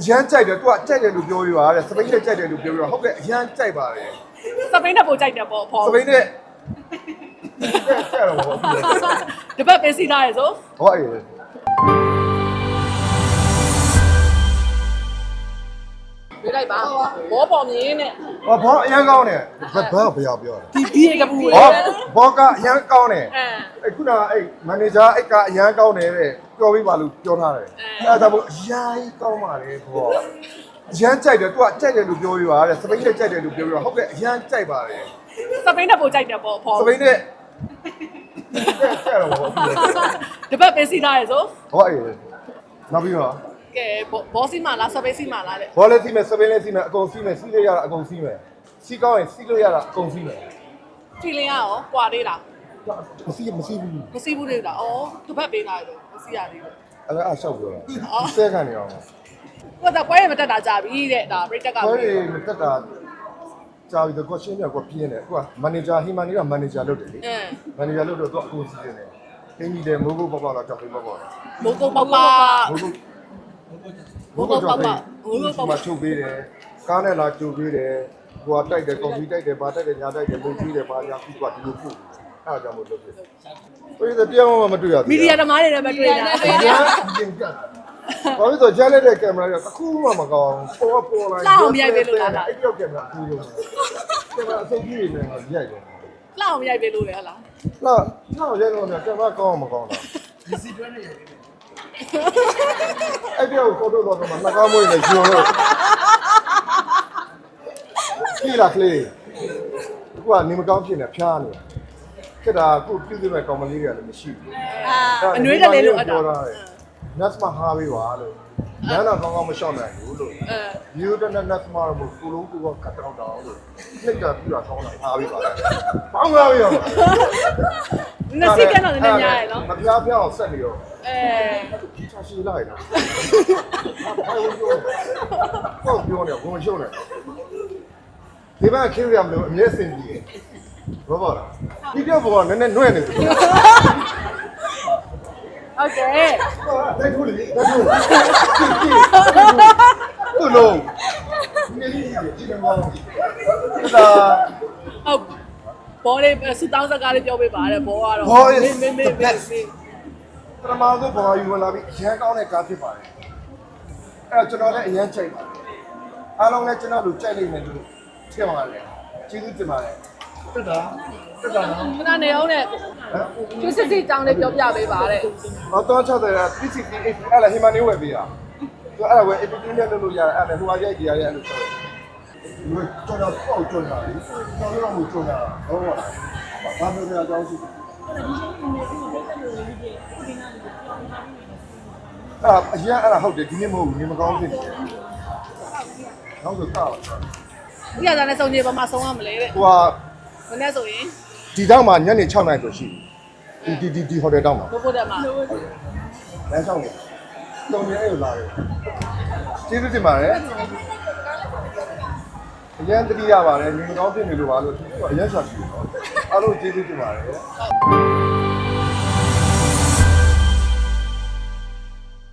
အရန်ကြိုက်တယ် तू ကကြိုက်တယ်လို့ပြောပြပါတဲ့စပိန်နဲ့ကြိုက်တယ်လို့ပြောပြပါဟုတ်ကဲ့အရန်ကြိုက်ပါတယ်စပိန်နဲ့ပို့ကြိုက်တယ်ပေါ့ဖော်စပိန်နဲ့ကြိုက်တယ်တော့ဟုတ်ပြီတပတ်ပေးစီးထားရဆိုဟောအေးပြလိုက်ပါဘောပေါ်မြင်းနဲ့ ဟောဘောအရန်ကောင်းတယ်ဘာဘာဘယ်ရောက်ပြောဒီဒီကပူလေဟောဘောကအရန်ကောင်းတယ်အဲအဲ့ခုနကအဲ့မန်နေဂျာအဲ့ကအရန်ကောင်းတယ်တဲ့ပြောပြီးပါလို့ပြောထားတယ်အဲ့ဒါကြောင့်မို့အရန်ကြီးကောင်းပါလေဘောအရန်ကြိုက်တယ် तू ကကြိုက်တယ်လို့ပြောပြပါတဲ့စပိန်နဲ့ကြိုက်တယ်လို့ပြောပြပါဟုတ်ကဲ့အရန်ကြိုက်ပါတယ်စပိန်နဲ့ပို့ကြိုက်တယ်ပေါ့ဖော်စပိန်နဲ့ကြိုက်တယ်တော့ဟုတ်ပြီတပတ်ပေးစီးထားရဆိုဟောအေးနောက်ပြီးတော့ ကဲဘောစီမာလားစပိန်စီမာလားတဲ့ဘောလည်းစီးမယ်စပိန်လည်းစီးမယ်အကုန်စီးမယ်စီးလို့ရတာအကုန်စီးမယ်စီးကောင်းရင်စီးလို့ရတာအကုန်စီးမယ် feeling ရောကွာသေးလားမစီးမစီးဘူးမစီးဘူးလေလားဩတပတ်ပေးထားရဆိုမစီးရသေးဘူးအဲ့ဒါအဆောက်ပြောတာဆဲခံနေအောင်ကိုကပွဲရမတက်တာကြပြီတဲ့ဒါ break တက်ကဘယ်လိုမတက်တာကြာပြီတော့ရှင်းပြကွာပြင်းတယ်ကွာမန်နေဂျာဟီမန်နီကမန်နေဂျာလုပ်တယ်လေအဲမန်နေဂျာလုပ်တော့သူအကုန်စီးတယ်အင်းကြီးတယ်မိုးဘုတ်ပေါက်ပေါက်တော့ကြောက်ပြီးပေါက်ပေါက်မိုးကုတ်ပေါက်ပါမိုးဘုတ် မိုးကုတ်ပေါက်ပါမိုးကုတ်ပေါက်မပါချုပ်ပေးတယ်ကားနဲ့လာချုပ်ပေးတယ်ဟိုကတိုက်တယ်ကွန်ပျူတာတိုက်တယ်ဘာတိုက်တယ်ညာတိုက်တယ်လုပ်ပြီးတယ်ဘာညာခုကဒီလိုပို့အဲ့ဒါကြောင့်မို့လုပ်တယ်ဘယ်လိုတရားမှမတွေ့ရဘူးမီဒီယာသမားတွေလည်းမတွေ့တာအရန်ပြင်ပြတာဘာလို့ဆိုကြားလိုက်တဲ့ကင်မရာကတစ်ခုမှမကောင်းပေါ်ပေါ်လာအဲ့ပြောက်ကင်မရာအတူရုံကင်မရာအစိတ်ကြီးတွေနဲ့ရိုက်တယ်လှအောင်ရိုက်ပေးလို့လေဟလားလာနောက်ရဲတော့ကင်မရာကောင်းမကောင်းလားဒီစီတွဲနေရတယ် အဲ့ပြောကိုတော့တော့မှနှကားမွေးနေကျွန်းလို့ကြည့်လားကလေးခုကနေမကောင်းဖြစ်နေဖျားနေခက်တာခုပြုတ်ပြမဲ့ကောင်မလေးတွေကလည်းမရှိဘူးအနွေးကလေးလို့အပ်တာနတ်မဟာပေးပါလို့နန်းတော့ကောင်းကောင်းမလျှောက်နိုင်ဘူးလို့အဲယူတနတ်နတ်မဟာမို့ကိုလုံးကိုကကတ်တော့တောင်းလို့နှိတ်တာပြတာကောင်းတာအားပေးပါပေါင်းလာပြီရော နှစ်စီကတော့လည်းများရယ်နော်မပြားပြားအောင်ဆက်နေရောအဲချာရှိလိုက်တာဟုတ်ပြောနေဘုံရှုံးနေဒီဘက်ခေးရမလို့အမြဲစင်ကြည့်ဘောပါလားဒီပြောဘောကနည်းနည်းနှွဲ့နေတယ်ဟုတ်ကဲ့တိုက်ထိုးလေတိုက်ထိုးသူ့လုံးနေလေးကြီးတယ်ဘောဒါဟုတ် ဘောလေးစူတောင်းစကားလေးပြောပေးပါတဲ့ဘောကတော့ဘော is မေးမေးမေး the best ပထမဆုံးဘာယူဝင်လာပြီးအရန်ကောင်းတဲ့ကားဖြစ်ပါတယ်အဲ့တော့ကျွန်တော်လည်းအရန်ကြိုက်ပါတယ်အားလုံးလည်းကျွန်တော်တို့ကြိုက်လိမ့်မယ်လို့ထင်ပါတယ်ကျေးဇူးတင်ပါတယ်တက်တာတက်တာနော်ခဏနေအောင်နဲ့ကျူးစစ်စစ်တောင်းလေးပြောပြပေးပါတဲ့ဟောတော့60က PCP အဲ့လာဟီမန်နေဝယ်ပေးတာသူအဲ့ဒါဝယ် APT နဲ့လုပ်လို့ရတယ်အဲ့ဒါဟိုဟာရိုက်ကြရတဲ့အဲ့လိုဆို ဒီကျွန်တော်ပေါ့ကျွန်တော်လေကျွန်တော်တို့ကကျွန်တော်ဟုတ်ပါလားဘာလို့လဲအကြောင်းရှိအာအရင်အဲ့ဒါဟုတ်တယ်ဒီနေ့မဟုတ်ဘူးနေမကောင်းဖြစ်နေတယ်နောက်ဆိုတော့ဥရသားနဲ့စုံကြီးဘာမှဆုံးရမလဲတဲ့ဟိုဟာမနေ့ဆိုရင်ဒီတောက်မှာညနေ6နာရီဆိုရှိဒီဒီဒီဒီဟိုတယ်တောက်မှာဘိုးဘိုးတက်မှာလမ်းဆောင်နေတုံနေအဲ့လိုလာတယ်ကျေးဇူးတင်ပါတယ် အရင်တတိရပါတယ်ညီမကောင်းဖြစ်နေလို့ပါလို့အရင်ရှာရှိတယ်အားလုံးကျေးဇူးတင်ပါတယ်